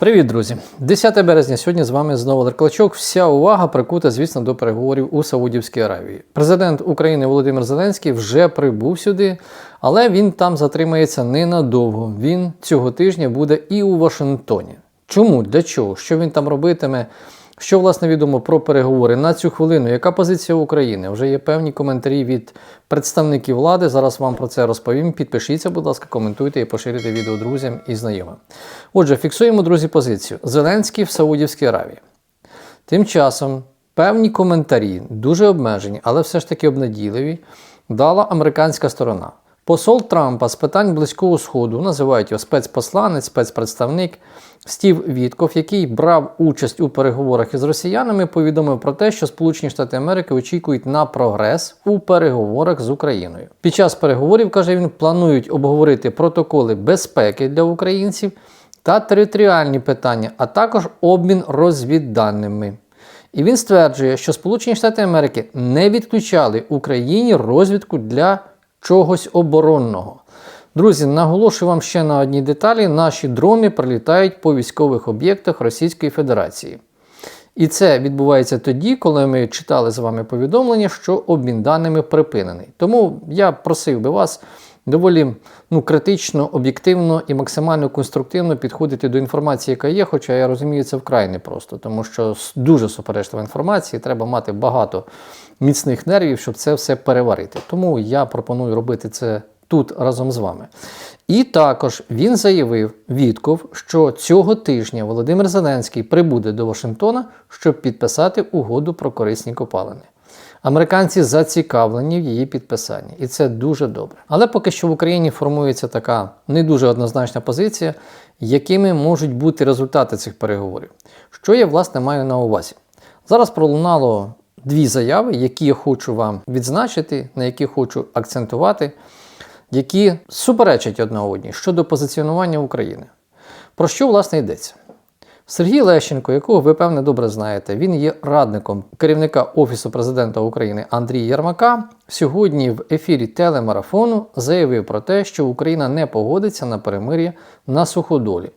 Привіт, друзі! 10 березня сьогодні з вами знову Олег Клочок. Вся увага прикута, звісно, до переговорів у Саудівській Аравії. Президент України Володимир Зеленський вже прибув сюди, але він там затримається ненадовго. Він цього тижня буде і у Вашингтоні. Чому? Для чого? Що він там робитиме? Що власне відомо про переговори на цю хвилину? Яка позиція України? Вже є певні коментарі від представників влади. Зараз вам про це розповім. Підпишіться, будь ласка, коментуйте і поширюйте відео друзям і знайомим. Отже, фіксуємо, друзі, позицію. Зеленський в Саудівській Аравії. Тим часом певні коментарі, дуже обмежені, але все ж таки обнадійливі, дала американська сторона. Посол Трампа з питань Близького Сходу, називають його спецпосланець, спецпредставник Стів Вітков, який брав участь у переговорах із росіянами, повідомив про те, що Сполучені Штати Америки очікують на прогрес у переговорах з Україною. Під час переговорів, каже він, планують обговорити протоколи безпеки для українців та територіальні питання, а також обмін розвідданими. І він стверджує, що Сполучені Штати Америки не відключали Україні розвідку для чогось оборонного. Друзі, наголошую вам ще на одній деталі: наші дрони прилітають по військових об'єктах Російської Федерації. І це відбувається тоді, коли ми читали з вами повідомлення, що обмін даними припинений. Тому я просив би вас доволі ну, критично, об'єктивно і максимально конструктивно підходити до інформації, яка є, хоча я розумію, це вкрай непросто, тому що дуже суперечлива інформація, треба мати багато міцних нервів, щоб це все переварити. Тому я пропоную робити це тут разом з вами. І також він заявив Вітков, що цього тижня Володимир Зеленський прибуде до Вашингтона, щоб підписати угоду про корисні копалини. Американці зацікавлені в її підписанні, і це дуже добре. Але поки що в Україні формується така не дуже однозначна позиція, якими можуть бути результати цих переговорів. Що я власне маю на увазі? Зараз пролунало дві заяви, які я хочу вам відзначити, на які хочу акцентувати, які суперечать одне одній щодо позиціонування України. Про що власне йдеться? Сергій Лещенко, якого ви певне добре знаєте, він є радником керівника Офісу президента України Андрія Єрмака. Сьогодні в ефірі телемарафону заявив про те, що Україна не погодиться на перемир'я на суходолі,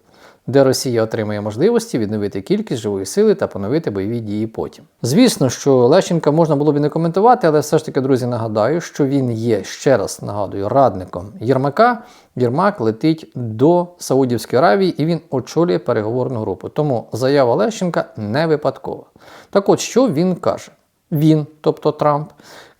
де Росія отримає можливості відновити кількість живої сили та поновити бойові дії потім. Звісно, що Лещенка можна було б і не коментувати, але все ж таки, друзі, нагадаю, що він є ще раз нагадую радником Єрмака. Єрмак летить до Саудівської Аравії і він очолює переговорну групу. Тому заява Лещенка не випадкова. Так от, що він каже? Він, тобто Трамп,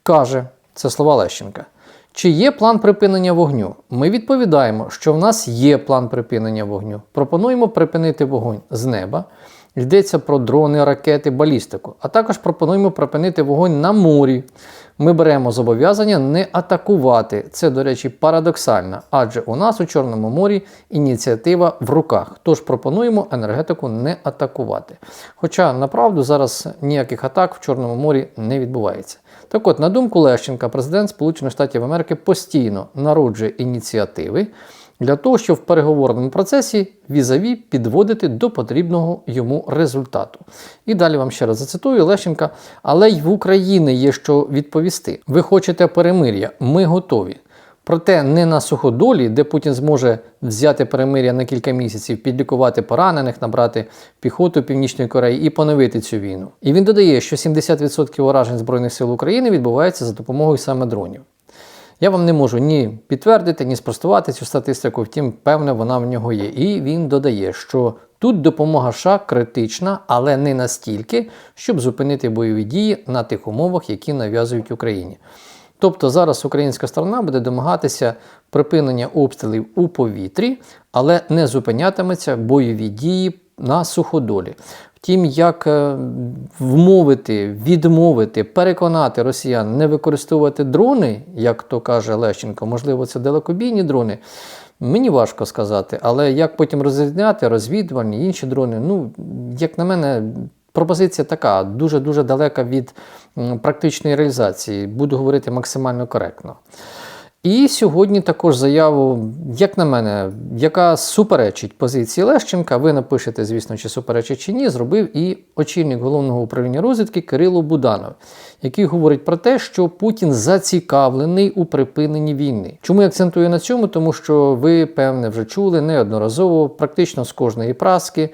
каже, це слова Лещенка. Чи є план припинення вогню? Ми відповідаємо, що в нас є план припинення вогню. Пропонуємо припинити вогонь з неба. Йдеться про дрони, ракети, балістику. А також пропонуємо припинити вогонь на морі. Ми беремо зобов'язання не атакувати. Це, до речі, парадоксально, адже у нас у Чорному морі ініціатива в руках. Тож пропонуємо енергетику не атакувати. Хоча направду зараз ніяких атак в Чорному морі не відбувається. Так от, на думку Лещенка, президент Сполучених Штатів Америки постійно народжує ініціативи для того, щоб в переговорному процесі візаві підводити до потрібного йому результату. І далі вам ще раз зацитую Лещенка, але й в Україні є що відповісти. Ви хочете перемир'я, ми готові. Проте не на суходолі, де Путін зможе взяти перемир'я на кілька місяців, підлікувати поранених, набрати піхоту Північної Кореї і поновити цю війну. І він додає, що 70% уражень Збройних сил України відбувається за допомогою саме дронів. Я вам не можу ні підтвердити, ні спростувати цю статистику, втім, певне, вона в нього є. І він додає, що тут допомога США критична, але не настільки, щоб зупинити бойові дії на тих умовах, які нав'язують Україні. Тобто зараз українська сторона буде домагатися припинення обстрілів у повітрі, але не зупинятиметься бойові дії на суходолі. Втім, як е, вмовити, відмовити, переконати росіян не використовувати дрони, як то каже Лещенко, можливо, це далекобійні дрони. Мені важко сказати, але як потім розрізняти розвідувальні інші дрони, ну, як на мене, пропозиція така, дуже-дуже далека від практичної реалізації. Буду говорити максимально коректно. І сьогодні також заяву, як на мене, яка суперечить позиції Лещенка. Ви напишете, звісно, чи суперечить чи ні, зробив і очільник головного управління розвідки Кирило Буданов, який говорить про те, що Путін зацікавлений у припиненні війни. Чому я акцентую на цьому? Тому що ви, певне, вже чули неодноразово, практично з кожної праски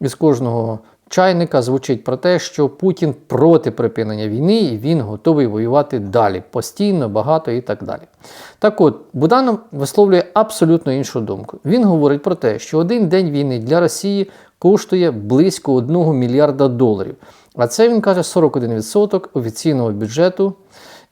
і з кожного чайника звучить про те, що Путін проти припинення війни і він готовий воювати далі, постійно, багато і так далі. Так от, Буданов висловлює абсолютно іншу думку. Він говорить про те, що один день війни для Росії коштує близько 1 мільярда доларів. А це він каже 41% офіційного бюджету.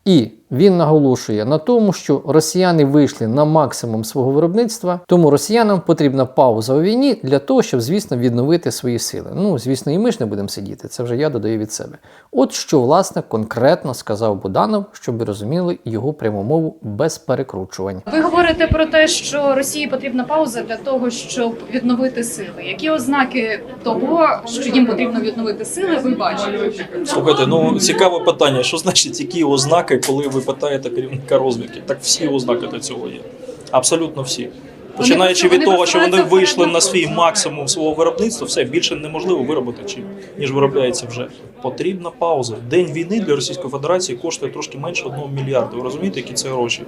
І він наголошує на тому, що росіяни вийшли на максимум свого виробництва, тому росіянам потрібна пауза у війні для того, щоб, звісно, відновити свої сили. Ну, звісно, і ми ж не будемо сидіти. Це вже я додаю від себе. От що, власне, конкретно сказав Буданов, щоб ви розуміли його пряму мову без перекручувань. Ви говорите про те, що Росії потрібна пауза для того, щоб відновити сили. Які ознаки того, що їм потрібно відновити сили, ви бачите? Слухайте, ну цікаве питання. Що значить які ознаки, коли ви питаєте керівника розвідки? Так всі ознаки до цього є. Абсолютно всі. Починаючи від того, що вони вийшли на на свій максимум свого виробництва, все більше неможливо виробити, чим ніж виробляється вже. Потрібна пауза. День війни для Російської Федерації коштує трошки менше 1 мільярда. Ви розумієте, які це гроші?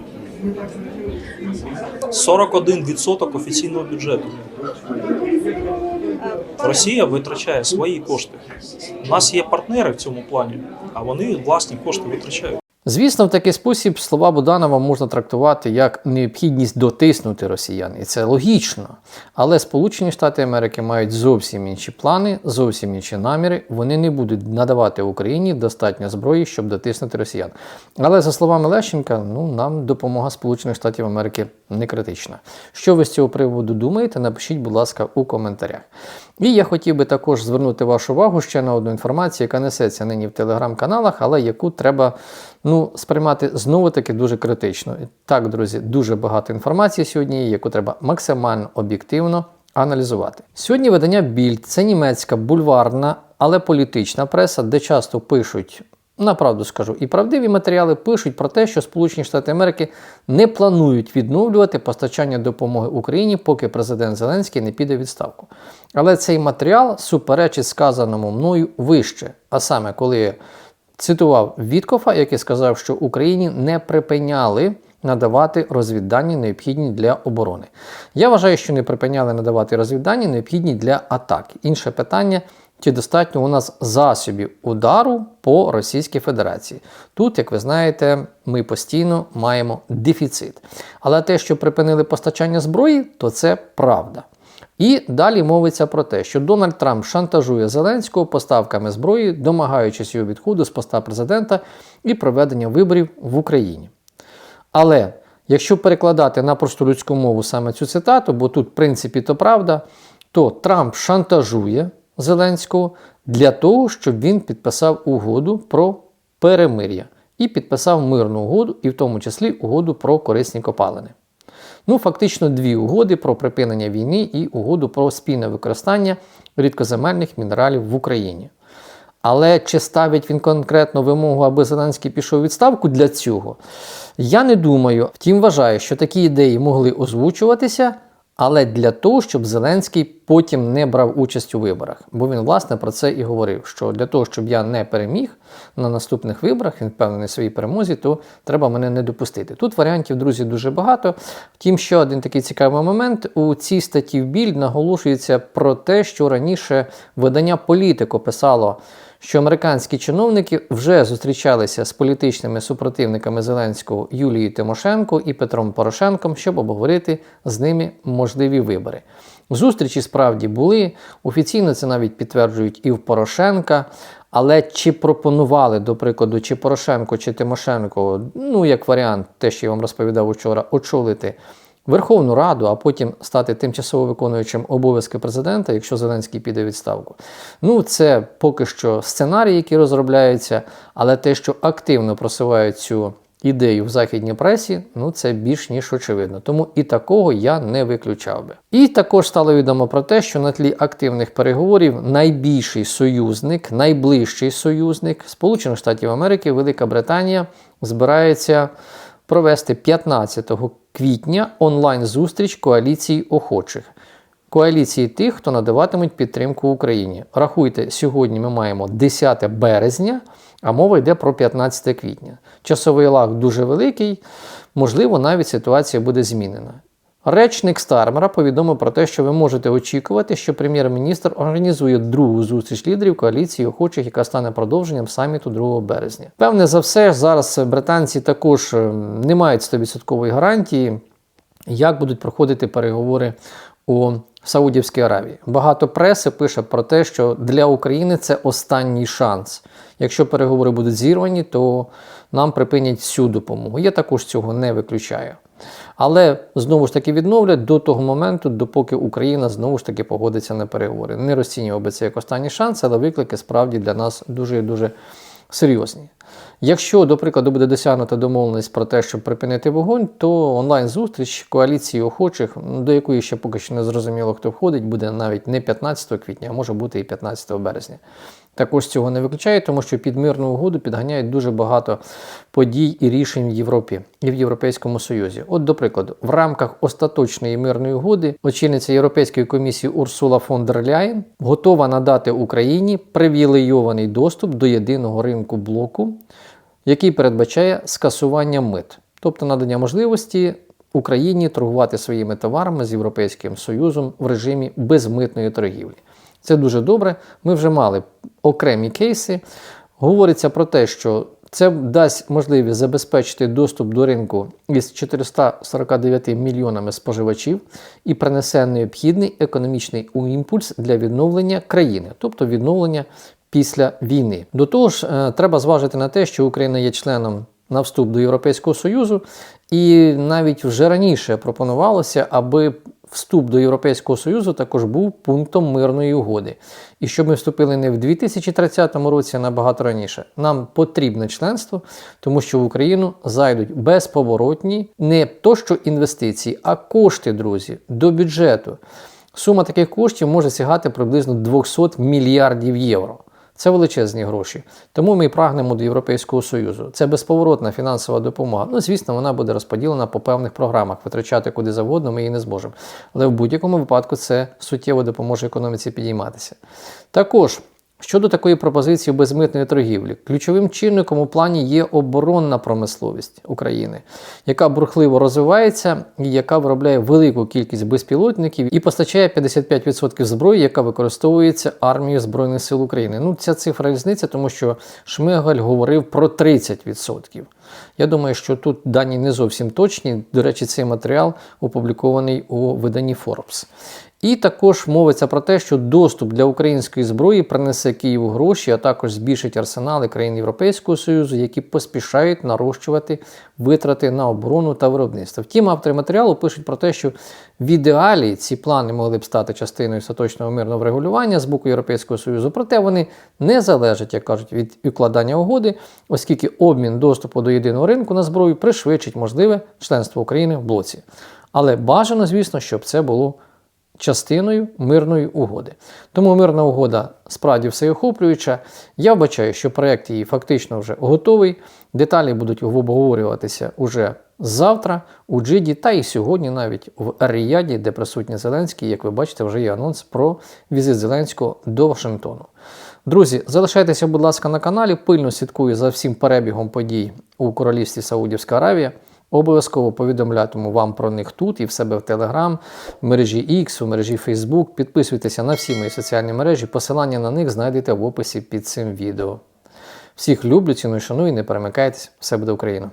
41% офіційного бюджету. Росія витрачає свої кошти. У нас є партнери в цьому плані, а вони власні кошти витрачають. Звісно, в такий спосіб слова Буданова можна трактувати як необхідність дотиснути росіян, і це логічно. Але Сполучені Штати Америки мають зовсім інші плани, зовсім інші наміри. Вони не будуть надавати Україні достатньо зброї, щоб дотиснути росіян. Але за словами Лещенка, ну нам допомога Сполучених Штатів Америки не критична. Що ви з цього приводу думаєте? Напишіть, будь ласка, у коментарях. І я хотів би також звернути вашу увагу ще на одну інформацію, яка несеться нині в телеграм-каналах, але яку треба ну, сприймати знову-таки дуже критично. Так, друзі, дуже багато інформації сьогодні, яку треба максимально об'єктивно аналізувати. Сьогодні видання Більд це німецька бульварна, але політична преса, де часто пишуть. Направду скажу, і правдиві матеріали пишуть про те, що Сполучені Штати Америки не планують відновлювати постачання допомоги Україні, поки президент Зеленський не піде відставку. Але цей матеріал суперечить сказаному мною вище, а саме коли цитував Віткофа, який сказав, що Україні не припиняли надавати розвіддані необхідні для оборони. Я вважаю, що не припиняли надавати розвіддані необхідні для атаки. Інше питання. Чи достатньо у нас засобів удару по Російській Федерації? Тут, як ви знаєте, ми постійно маємо дефіцит. Але те, що припинили постачання зброї, то це правда. І далі мовиться про те, що Дональд Трамп шантажує Зеленського поставками зброї, домагаючись його відходу з поста президента і проведення виборів в Україні. Але якщо перекладати на просту людську мову саме цю цитату, бо тут, в принципі, то правда, то Трамп шантажує Зеленського для того, щоб він підписав угоду про перемир'я і підписав мирну угоду, і в тому числі угоду про корисні копалини. Ну, фактично, дві угоди про припинення війни і угоду про спільне використання рідкоземельних мінералів в Україні. Але чи ставить він конкретно вимогу, аби Зеленський пішов у відставку для цього? Я не думаю. Втім, вважаю, що такі ідеї могли озвучуватися, але для того, щоб Зеленський потім не брав участь у виборах. Бо він, власне, про це і говорив: що для того, щоб я не переміг на наступних виборах, він впевнений своїй перемозі, то треба мене не допустити. Тут варіантів, друзі, дуже багато. Втім, ще один такий цікавий момент. У цій статті в більд наголошується про те, що раніше видання політико писало. Що американські чиновники вже зустрічалися з політичними супротивниками Зеленського Юлією Тимошенко і Петром Порошенком, щоб обговорити з ними можливі вибори. Зустрічі справді були. Офіційно це навіть підтверджують і в Порошенка. Але чи пропонували, до прикладу, чи Порошенко, чи Тимошенко, ну як варіант, те, що я вам розповідав учора, очолити Верховну Раду, а потім стати тимчасово виконуючим обов'язки президента, якщо Зеленський піде відставку. Ну, це поки що сценарії, які розробляються, але те, що активно просувають цю ідею в західній пресі, ну це більш ніж очевидно. Тому і такого я не виключав би. І також стало відомо про те, що на тлі активних переговорів найбільший союзник, найближчий союзник Сполучених Штатів Америки, Велика Британія, збирається провести 15 квітня онлайн-зустріч коаліції охочих. Коаліції тих, хто надаватимуть підтримку Україні. Рахуйте, сьогодні ми маємо 10 березня, а мова йде про 15 квітня. Часовий лаг дуже великий, можливо, навіть ситуація буде змінена. Речник Стармера повідомив про те, що ви можете очікувати, що прем'єр-міністр організує другу зустріч лідерів коаліції охочих, яка стане продовженням саміту 2 березня. Певне за все, зараз британці також е, не мають 100% гарантії, як будуть проходити переговори у Саудівській Аравії. Багато преси пише про те, що для України це останній шанс. Якщо переговори будуть зірвані, то нам припинять всю допомогу. Я також цього не виключаю. Але знову ж таки відновлять до того моменту, допоки Україна знову ж таки погодиться на переговори. Не розцінював би це як останній шанс, але виклики справді для нас дуже дуже серйозні. Якщо, до прикладу, буде досягнута домовленість про те, щоб припинити вогонь, то онлайн-зустріч коаліції охочих, до якої ще поки що не зрозуміло, хто входить, буде навіть не 15 квітня, а може бути і 15 березня. Також цього не виключає, тому що під мирну угоду підганяють дуже багато подій і рішень в Європі і в Європейському Союзі. От, до прикладу, в рамках остаточної мирної угоди очільниця Європейської комісії Урсула фон дер Ляєн готова надати Україні привілейований доступ до єдиного ринку блоку, який передбачає скасування мит, тобто надання можливості Україні торгувати своїми товарами з Європейським Союзом в режимі безмитної торгівлі. Це дуже добре. Ми вже мали окремі кейси. Говориться про те, що це дасть можливість забезпечити доступ до ринку із 449 мільйонами споживачів і принесе необхідний економічний імпульс для відновлення країни, тобто відновлення після війни. До того ж, е, треба зважити на те, що Україна є членом на вступ до Європейського Союзу, і навіть вже раніше пропонувалося, аби вступ до Європейського Союзу також був пунктом мирної угоди. І щоб ми вступили не в 2030 році, а набагато раніше. Нам потрібне членство, тому що в Україну зайдуть безповоротні не то що інвестиції, а кошти, друзі, до бюджету. Сума таких коштів може сягати приблизно 200 мільярдів євро. Це величезні гроші. Тому ми прагнемо до Європейського Союзу. Це безповоротна фінансова допомога. Ну, звісно, вона буде розподілена по певних програмах. Витрачати куди завгодно ми її не зможемо. Але в будь-якому випадку це суттєво допоможе економіці підійматися. Також. Щодо такої пропозиції безмитної торгівлі, ключовим чинником у плані є оборонна промисловість України, яка бурхливо розвивається і яка виробляє велику кількість безпілотників і постачає 55% зброї, яка використовується армією Збройних сил України. Ну, ця цифра різниця, тому що Шмигаль говорив про 30%. Я думаю, що тут дані не зовсім точні. До речі, цей матеріал опублікований у виданні Forbes. І також мовиться про те, що доступ для української зброї принесе Києву гроші, а також збільшить арсенали країн Європейського Союзу, які поспішають нарощувати витрати на оборону та виробництво. Втім, автори матеріалу пишуть про те, що в ідеалі ці плани могли б стати частиною остаточного мирного врегулювання з боку Європейського Союзу, проте вони не залежать, як кажуть, від укладання угоди, оскільки обмін доступу до єдиного ринку на зброю пришвидшить можливе членство України в блоці. Але бажано, звісно, щоб це було частиною мирної угоди. Тому мирна угода справді всеохоплююча. Я вбачаю, що проєкт її фактично вже готовий. Деталі будуть обговорюватися уже завтра у Джиді та і сьогодні навіть в Ріяді, де присутній Зеленський. Як ви бачите, вже є анонс про візит Зеленського до Вашингтону. Друзі, залишайтеся, будь ласка, на каналі. Пильно слідкую за всім перебігом подій у королівстві Саудівська Аравія. Обов'язково повідомлятиму вам про них тут і в себе в Телеграм, в мережі X, у мережі Facebook. Підписуйтеся на всі мої соціальні мережі. Посилання на них знайдете в описі під цим відео. Всіх люблю, ціную, шаную, не перемикайтесь. Все буде Україна!